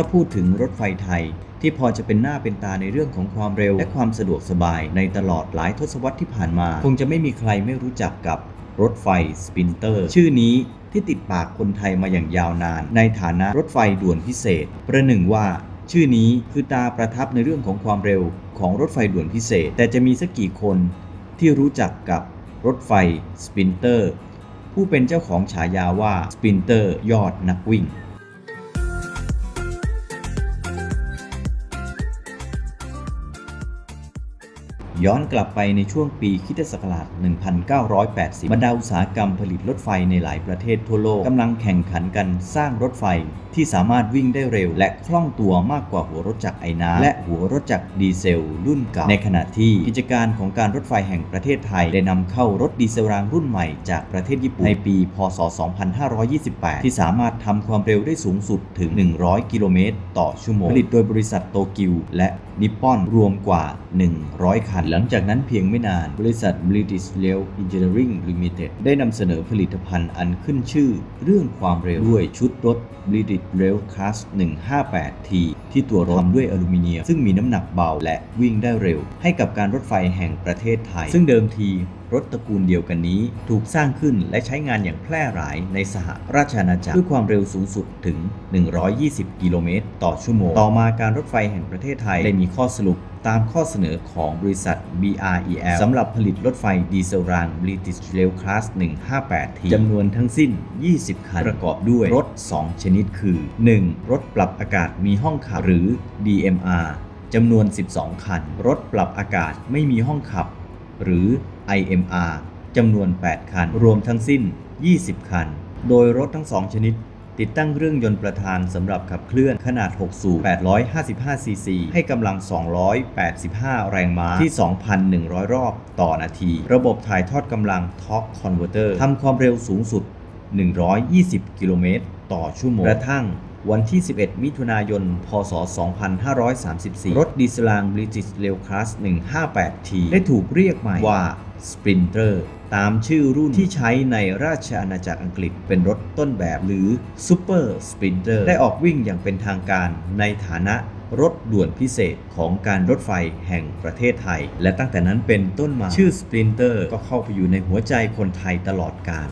ถ้าพูดถึงรถไฟไทย ที่พอจะเป็นหน้าเป็นตาในเรื่องของความเร็ว และความสะดวกสบายในตลอดหลายทศวรรษที่ผ่านมา คงจะไม่มีใครไม่รู้จักกับรถไฟสปินเตอร์ ชื่อนี้ที่ติดปากคนไทยมาอย่างยาวนาน ในฐานะรถไฟด่วนพิเศษ ประหนึ่งว่า ชื่อนี้คือตาประทับในเรื่องของความเร็วของรถไฟด่วนพิเศษ แต่จะมีสักกี่คนที่รู้จักกับรถไฟสปินเตอร์ ผู้เป็นเจ้าของฉายาว่าสปินเตอร์ยอดนักวิ่ง ย้อนกลับไปในช่วงปีคริสตศักราช 1980 บรรดาอุตสาหกรรมผลิตรถไฟในหลายประเทศทั่วโลกกำลังแข่งขันกันสร้างรถไฟที่สามารถวิ่งได้เร็ว และคล่องตัวมากกว่าหัวรถจักรไอน้ำและหัวรถจักรดีเซล รุ่นเก่า ในขณะที่กิจการของการรถไฟแห่งประเทศไทย ได้นำเข้ารถดีเซลรางรุ่นใหม่จากประเทศญี่ปุ่นในปี พศ 2528 ที่สามารถทำความเร็วได้สูงสุดถึง 100 กิโลเมตร ต่อชั่วโมง ผลิตโดยบริษัทโตเกิวและ นิปปอนรวมกว่า 100 คัน หลังจากนั้นเพียงไม่นาน บริษัท British Rail Engineering Limited ได้นำเสนอผลิตภัณฑ์อันขึ้นชื่อ เรื่องความเร็วด้วยชุดรถ British Rail Class 158T ที่ตัวรถทำด้วยอลูมิเนียม ซึ่งมีน้ำหนักเบาและวิ่งได้เร็ว ให้กับการรถไฟแห่งประเทศไทย ซึ่งเดิมที รถตระกูลเดียวกันนี้ ถูกสร้างขึ้นและใช้งานอย่างแพร่หลายในสหราชอาณาจักรด้วยความเร็วสูงสุดถึง 120 กิโลเมตร ต่อชั่วโมง ต่อมาการรถไฟแห่งประเทศไทยได้มีข้อสรุปตามข้อเสนอของบริษัท BREL สำหรับผลิตรถไฟดีเซลราง British Rail Class 158T จำนวนทั้งสิ้น 20 คัน ประกอบด้วยรถ 2 ชนิดคือ 1. รถปรับอากาศมีห้องขับหรือ DMR จำนวน 12 คัน รถปรับอากาศไม่มีห้องขับ หรือ IMR จำนวน 8 คัน รวมทั้งสิ้น 20 คัน โดยรถทั้ง 2 ชนิด ติดตั้งเครื่องยนต์ประธานสำหรับขับเคลื่อนขนาด 6 สูบ 855 ซีซี ให้กำลัง 285 แรงม้าที่ 2,100 รอบต่อนาที ระบบถ่ายทอดกำลัง Torque Converter ทำความเร็วสูงสุด 120 กิโลเมตรต่อชั่วโมง กระทั่งวันที่ 11 มิถุนายน พศ 2534 รถดีเซลราง British Rail Class 158T ได้ถูกเรียกใหม่ว่า Sprinter ตามชื่อรุ่นที่ใช้ในราชอาณาจักรอังกฤษเป็นรถต้นแบบหรือ Super Sprinter ได้ออกวิ่งอย่างเป็นทางการในฐานะรถด่วนพิเศษของการรถไฟแห่งประเทศไทย และตั้งแต่นั้นเป็นต้นมาชื่อ Sprinter ก็เข้าไปอยู่ในหัวใจคนไทยตลอดกาล